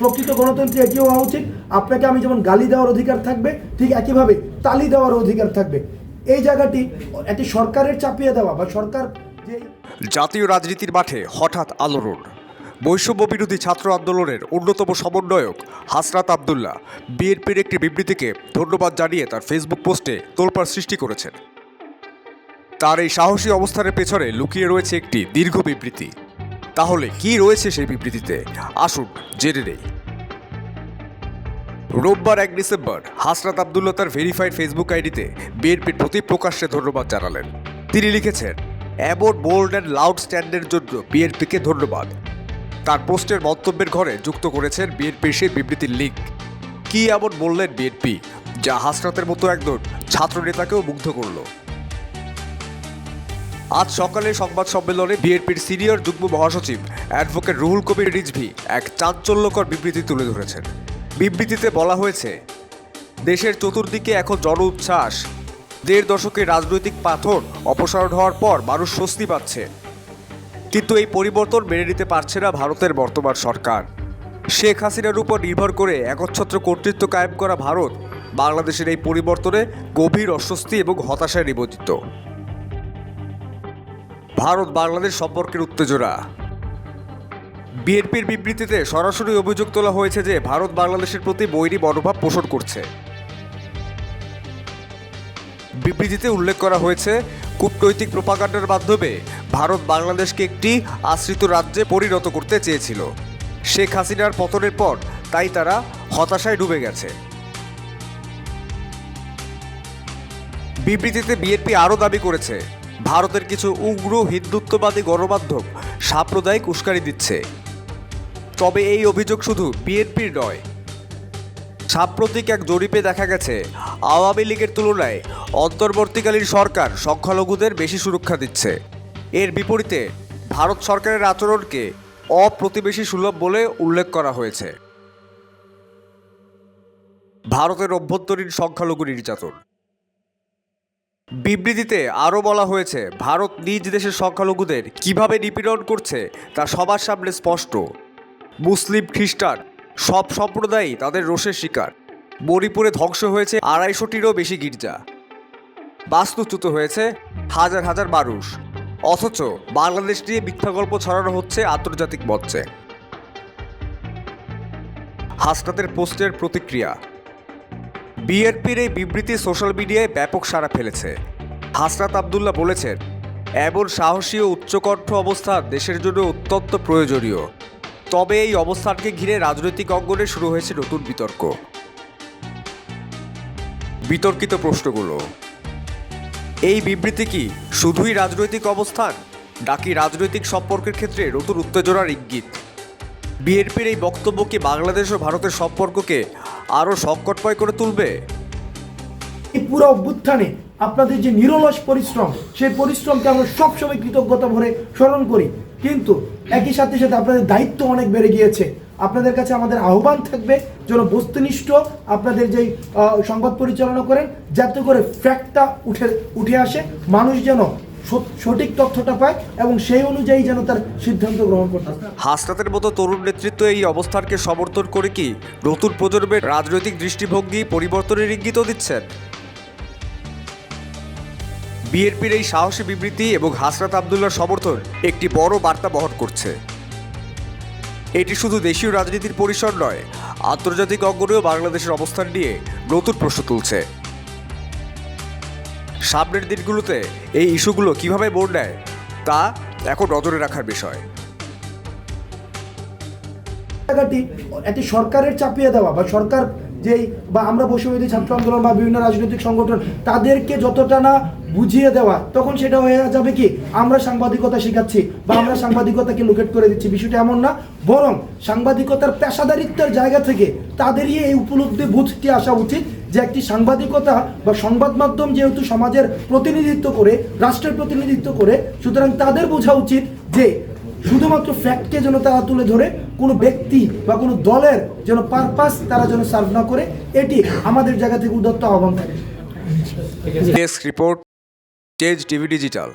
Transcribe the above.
প্রকৃত গণতন্ত্রে এটিও হওয়া উচিত। আপনাকে আমি যেমন গালি দেওয়ার অধিকার থাকবে, ঠিক একইভাবে তালি দেওয়ার অধিকার থাকবে। এই জায়গাটি একটি সরকারের চাপিয়ে দেওয়া বা সরকার যে জাতীয় রাজনীতির মাঠে হঠাৎ আলোড়ন বৈষম্য বিরোধী ছাত্র আন্দোলনের অন্যতম সমন্বয়ক হাসরাত আবদুল্লাহ বিএনপির একটি বিবৃতিকে ধন্যবাদ জানিয়ে তার ফেসবুক পোস্টে তোলপাড় সৃষ্টি করেছেন। তার এই সাহসী অবস্থানের পেছনে লুকিয়ে রয়েছে একটি দীর্ঘ বিবৃতি। তাহলে কি রয়েছে সেই বিবৃতিতে? আসুন, জেনে নেই। রোববার এক ডিসেম্বর হাসরাত আবদুল্লাহ তার ভেরিফাইড ফেসবুক আইডিতে বিএনপির প্রতি প্রকাশ্যে ধন্যবাদ জানালেন। তিনি লিখেছেন এমন বোল্ড অ্যান্ড লাউড স্ট্যান্ডের জন্য বিএনপিকে ধন্যবাদ। তার পোস্টের মন্তব্যের ঘরে যুক্ত করেছেন বিএনপির সেই বিবৃতির লিঙ্ক। কি এমন বললেন বিএনপি, যা হাসরাতের মতো একজন ছাত্রনেতাকেও মুগ্ধ করল? আজ সকালে সংবাদ সম্মেলনে বিএনপির সিনিয়র যুগ্ম মহাসচিব অ্যাডভোকেট রুহুল কবির রিজভি এক চাঞ্চল্যকর বিবৃতি তুলে ধরেছেন। বিবৃতিতে বলা হয়েছে, দেশের চতুর্দিকে এখন জন উচ্ছ্বাস। দেড় দশকের রাজনৈতিক পাথর অপসারণ হওয়ার পর মানুষ স্বস্তি পাচ্ছে। কিন্তু এই পরিবর্তন মেনে নিতে পারছে না ভারতের বর্তমান সরকার। শেখ হাসিনার উপর নির্ভর করে একচ্ছত্র কর্তৃত্ব কায়েম করা ভারত বাংলাদেশের এই পরিবর্তনে গভীর অস্বস্তি এবং হতাশায় নিবেদিত ভারত বাংলাদেশ সম্পর্কের উত্তেজনা। বিএনপির বিবৃতিতে সরাসরি অভিযোগ তোলা হয়েছে যে ভারত বাংলাদেশের প্রতি বৈরী মনোভাব পোষণ করছে। বিবৃতিতে উল্লেখ করা হয়েছে, কূটনৈতিক প্রপাগান্ডার মাধ্যমে ভারত বাংলাদেশকে একটি আশ্রিত রাজ্যে পরিণত করতে চেয়েছিল। শেখ হাসিনার পতনের পর তাই তারা হতাশায় ডুবে গেছে। বিবৃতিতে বিএনপি আরও দাবি করেছে ভারতের কিছু উগ্র হিন্দুত্ববাদী গণমাধ্যম সাম্প্রদায়িক উস্কানি দিচ্ছে। তবে এই অভিযোগ শুধু বিএনপির নয়। সাম্প্রতিক এক জরিপে দেখা গেছে, আওয়ামী লীগের তুলনায় অন্তর্বর্তীকালীন সরকার সংখ্যালঘুদের বেশি সুরক্ষা দিচ্ছে। এর বিপরীতে ভারত সরকারের আচরণকে অপ্রতিবেশী সুলভ বলে উল্লেখ করা হয়েছে। ভারতের অভ্যন্তরীণ সংখ্যালঘু নির্যাতন বিবৃতিতে আরও বলা হয়েছে, ভারত নিজ দেশের সংখ্যালঘুদের কীভাবে নিপীড়ন করছে তা সবার সামনে স্পষ্ট। মুসলিম খ্রিস্টান, সব সম্প্রদায়ই তাদের রোষের শিকার। মণিপুরে ধ্বংস হয়েছে আড়াইশোটিরও বেশি গির্জা। বাস্তুচ্যুত হয়েছে হাজার হাজার মানুষ। অথচ বাংলাদেশ নিয়ে মিথ্যা গল্প ছড়ানো হচ্ছে আন্তর্জাতিক মঞ্চে। হাসনাতের পোস্টের প্রতিক্রিয়া। বিএনপির এই বিবৃতি সোশ্যাল মিডিয়ায় ব্যাপক সাড়া ফেলেছে। হাসরাত আবদুল্লাহ বলেছেন, এমন সাহসী ও উচ্চকণ্ঠ অবস্থান দেশের জন্য অত্যন্ত প্রয়োজনীয়। তবে এই অবস্থানকে ঘিরে রাজনৈতিক অঙ্গনে শুরু হয়েছে নতুন বিতর্ক। বিতর্কিত প্রশ্নগুলো, এই বিবৃতি কি শুধুই রাজনৈতিক অবস্থান, নাকি রাজনৈতিক সম্পর্কের ক্ষেত্রে নতুন উত্তেজনার ইঙ্গিত? বিএনপির এই বক্তব্য কি বাংলাদেশ ও ভারতের সম্পর্ককে আরও সংকটময় করে তুলবে? এই পুরো অভ্যুত্থানে আপনাদের যে নিরলস পরিশ্রম, সেই পরিশ্রমকে আমরা সবসময় কৃতজ্ঞতা ভরে স্মরণ করি। কিন্তু একই সাথে সাথে আপনাদের দায়িত্ব অনেক বেড়ে গিয়েছে। আপনাদের কাছে আমাদের আহ্বান থাকবে যেন বস্তুনিষ্ঠ আপনাদের যেই সংবাদ পরিচালনা করেন, যাতে করে ফ্যাক্টটা উঠে উঠে আসে। মানুষ যেন সঠিক তথ্যটা পায় এবং সেই অনুযায়ী যেন তার সিদ্ধান্ত গ্রহণ করতে। হাসনাতের মতো তরুণ নেতৃত্ব এই অবস্থানকে সমর্থন করে কি নতুন প্রজন্মের রাজনৈতিক দৃষ্টিভঙ্গি পরিবর্তনের ইঙ্গিতও দিচ্ছেন? বিএনপির এই সাহসী বিবৃতি এবং হাসরাত আবদুল্লার সমর্থন একটি বড় বার্তা বহন করছে। এটি শুধু দেশীয় রাজনীতির পরিসর নয়, আন্তর্জাতিক অঙ্গনেও বাংলাদেশের অবস্থান নিয়ে নতুন প্রশ্ন তুলছে। সামনের দিনগুলোতে এই ইস্যুগুলো কীভাবে মোড় নেয়, তা এখন নজরে রাখার বিষয়। জায়গাটি একটি সরকারের চাপিয়ে দেওয়া বা সরকার যেই বা আমরা বৈষম্যবিধি ছাত্র আন্দোলন বা বিভিন্ন রাজনৈতিক সংগঠন, তাদেরকে যতটা না বুঝিয়ে দেওয়া, তখন সেটা হয়ে যাবে কি? আমরা সাংবাদিকতা শেখাচ্ছি বা আমরা সাংবাদিকতাকে লোকেট করে দিচ্ছি। বিষয়টা এমন না, বরং সাংবাদিকতার পেশাদারিত্বের জায়গা থেকে তাদেরই এই উপলব্ধি বুঝতে আসা উচিত। যে একটি সাংবাদিকতা বা সংবাদ মাধ্যম যেহেতু সমাজের প্রতিনিধিত্ব করে, রাষ্ট্রের প্রতিনিধিত্ব করে, সুতরাং তাদের বোঝা উচিত যে শুধুমাত্র ফ্যাক্টকে যেন তারা তুলে ধরে, কোনো ব্যক্তি বা কোনো দলের যেন পারপাস তারা যেন সার্ভ না করে, এটি আমাদের জায়গা থেকে উদত্ত আহ্বান থাকে রিপোর্ট টিভি ডিজিটাল